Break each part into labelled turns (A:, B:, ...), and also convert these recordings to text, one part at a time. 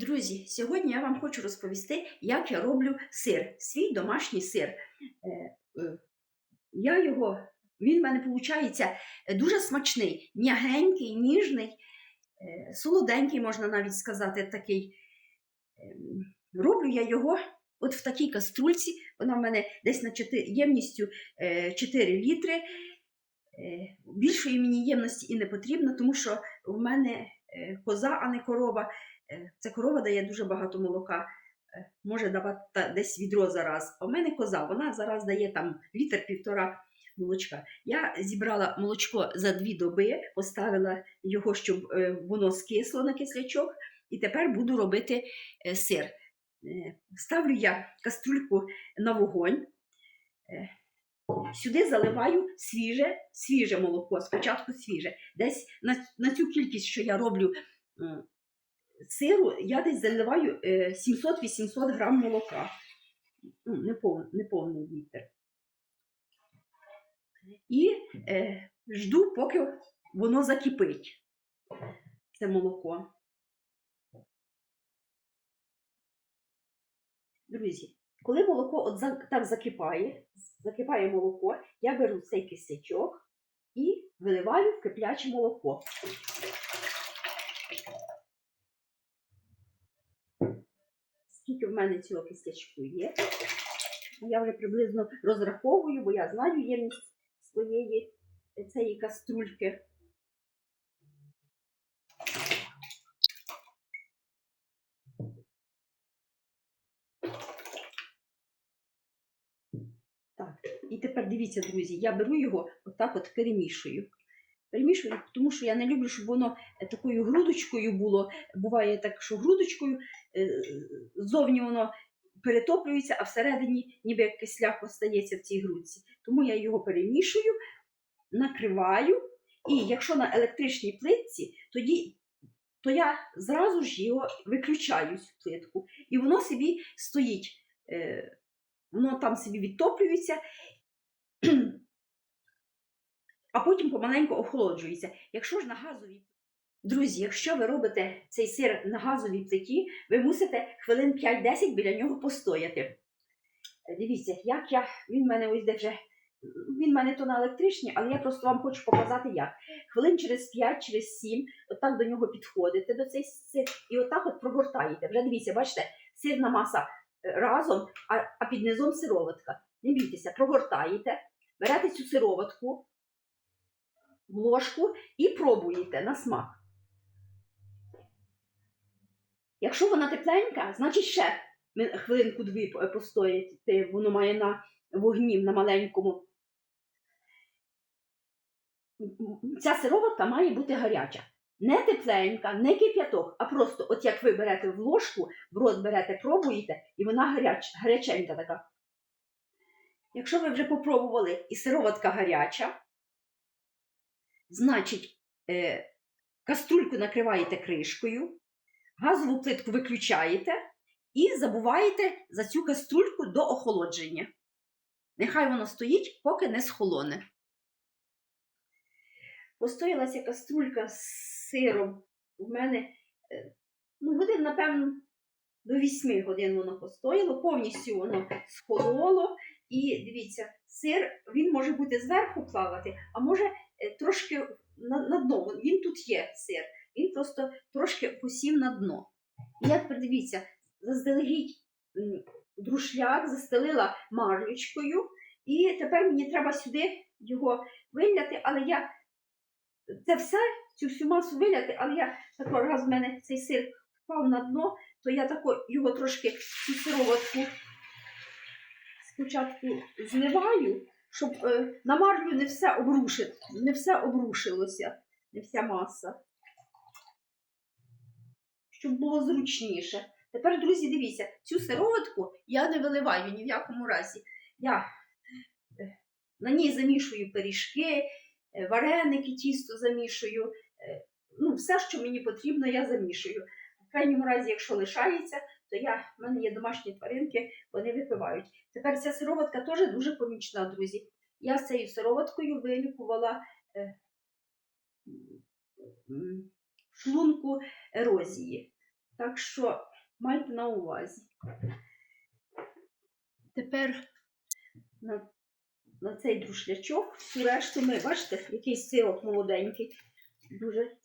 A: Друзі, сьогодні я вам хочу розповісти, як я роблю сир, свій домашній сир. Е, е, Я його, він в мене виходить дуже смачний, м'ягенький, ніжний, е, солоденький, можна навіть сказати, такий. Роблю я його от в такій каструльці, вона в мене десь на 4, ємністю е, 4 літри. Е, Більшої мені ємності і не потрібно, тому що в мене е, коза, а не корова. Е, Ця корова дає дуже багато молока, е, може давати десь відро зараз. А в мене коза, вона зараз дає там літр-півтора молочка. Я зібрала молочко за дві доби, поставила його, щоб е, воно скисло на кислячок, і тепер буду робити сир. Ставлю я каструльку на вогонь. Сюди заливаю свіже, свіже молоко, спочатку свіже. Десь на, на цю кількість, що я роблю сиру, я десь заливаю е, 700-800 грам молока. Ну, не, пов, не повний літр. І е, жду, поки воно закипить, це молоко. Друзі, коли молоко от так закипає, закипає молоко, я беру цей кисячок і виливаю в кипляче молоко. Скільки в мене цього кистячку є. Я вже приблизно розраховую, бо я знаю ємність своєї цієї каструльки. Так, і тепер дивіться, друзі, я беру його отак от перемішую. Перемішую, тому що я не люблю, щоб воно е, такою грудочкою було. Буває так, що грудочкою е, ззовні воно перетоплюється, а всередині ніби як кисляк остається в цій грудці. Тому я його перемішую, накриваю, і якщо на електричній плитці, тоді то я зразу ж його виключаю цю плитку, і воно собі стоїть, е, воно там собі відтоплюється, а потім помаленьку охолоджується. Якщо ж на газовій Друзі, якщо ви робите цей сир на газовій плиті, ви мусите хвилин 5-10 біля нього постояти. Е, Дивіться, як я, він в мене ось де вже, він в мене то на електричній, але я просто вам хочу показати як. Хвилин через 5, через 7, отак до нього підходите до цей сир, і отак от прогортаєте. Вже дивіться, бачите, сирна маса е, разом, а, під низом сироватка. Не бійтеся, прогортаєте, берете цю сироватку в ложку і пробуєте на смак. Якщо вона тепленька, значить ще ми- хвилинку дві по- постояти, воно має на вогні на маленькому. Ця сироватка має бути гаряча. Не тепленька, не кип'яток, а просто, от як ви берете в ложку, в рот берете, пробуєте, і вона гаряч, гаряченька така. Якщо ви вже попробували і сироватка гаряча, значить е, каструльку накриваєте кришкою, газову плитку виключаєте і забуваєте за цю каструльку до охолодження. Нехай воно стоїть, поки не схолоне. Постоялася каструлька з сиром. У мене е, ну, годин, напевно, до 8 годин воно постояло, повністю воно схололо. І дивіться, сир він може бути зверху плавати, а може е, трошки на, на дно. Він тут є сир. Він просто трошки посів на дно. І я тепер дивіться, заздалегідь друшляк застелила марлючкою, і тепер мені треба сюди його виляти, але я це все цю всю масу виляти, але я такого раз в мене цей сир впав на дно, то я тако його трошки цю сироватку спочатку зливаю, щоб е, на марлю не все обрушити, не все обрушилося, не вся маса. Щоб було зручніше. Тепер, друзі, дивіться, цю сироватку я не виливаю ні в якому разі. Я е, на ній замішую пиріжки, е, вареники, тісто замішую. Ну, все, що мені потрібно, я замішую. В крайньому разі, якщо лишається, то я, в мене є домашні тваринки, вони випивають. Тепер ця сироватка теж дуже помічна, друзі. Я з цією сироваткою вилікувала е, шлунку ерозії. Так що майте на увазі. Тепер на, на цей друшлячок всю решту ми, бачите, який сирок молоденький. Дуже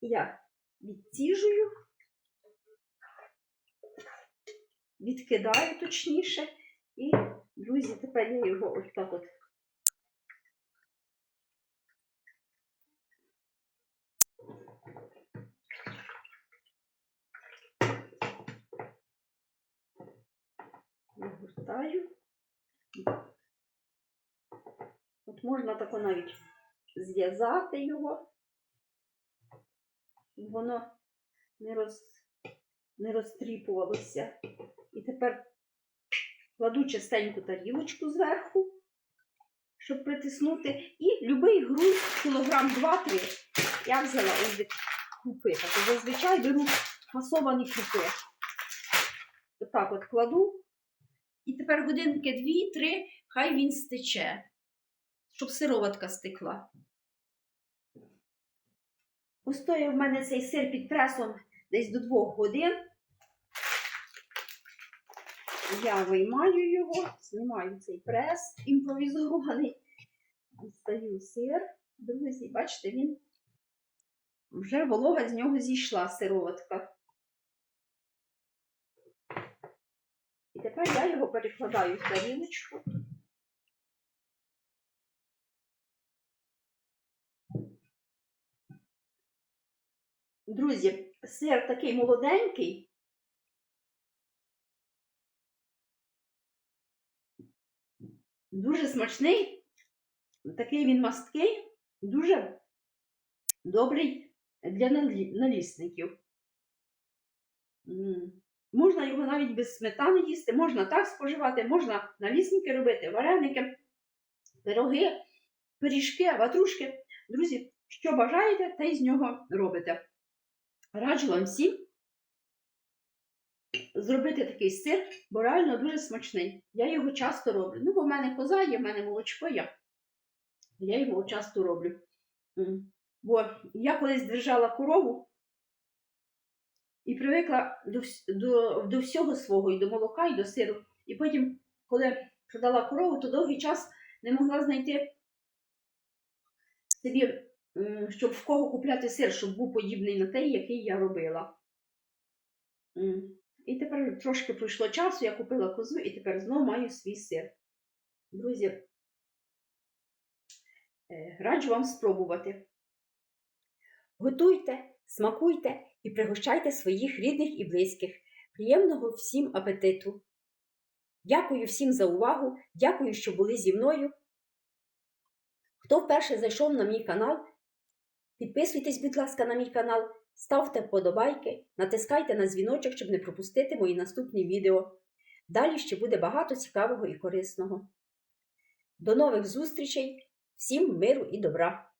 A: я відціжую, відкидаю точніше. І, друзі, тепер я його ось так от нагортаю. От можна тако навіть зв'язати його, воно не, роз, не розтріпувалося. І тепер кладу чистеньку тарілочку зверху, щоб притиснути. І любий груз, кілограм 2-3, я взяла ось крупи. Так, зазвичай беру фасовані крупи. Отак от кладу. І тепер годинки 2-3, хай він стече, щоб сироватка стекла. Постояв в мене цей сир під пресом десь до 2 годин. Я виймаю його, знімаю цей прес імпровізований. Дістаю сир. Друзі, бачите, він вже волога з нього зійшла сироватка. І тепер я його перекладаю в тарілочку. Друзі, сир такий молоденький. Дуже смачний, такий він масткий, дуже добрий для налісників. Можна його навіть без сметани їсти, можна так споживати, можна налісники робити, вареники, пироги, пиріжки, ватрушки. Друзі, що бажаєте, те й з нього робите. Раджу вам всім зробити такий сир, бо реально дуже смачний. Я його часто роблю. Ну, бо в мене коза є, в мене молочко є. Я його часто роблю. Бо я колись держала корову і привикла до, до, до всього свого, і до молока, і до сиру. І потім, коли продала корову, то довгий час не могла знайти собі, щоб в кого купляти сир, щоб був подібний на той, який я робила. І тепер трошки пройшло часу, я купила козу і тепер знову маю свій сир. Друзі, е, раджу вам спробувати. Готуйте, смакуйте і пригощайте своїх рідних і близьких. Приємного всім апетиту! Дякую всім за увагу, дякую, що були зі мною. Хто вперше зайшов на мій канал, підписуйтесь, будь ласка, на мій канал, ставте вподобайки, натискайте на дзвіночок, щоб не пропустити мої наступні відео. Далі ще буде багато цікавого і корисного. До нових зустрічей! Всім миру і добра!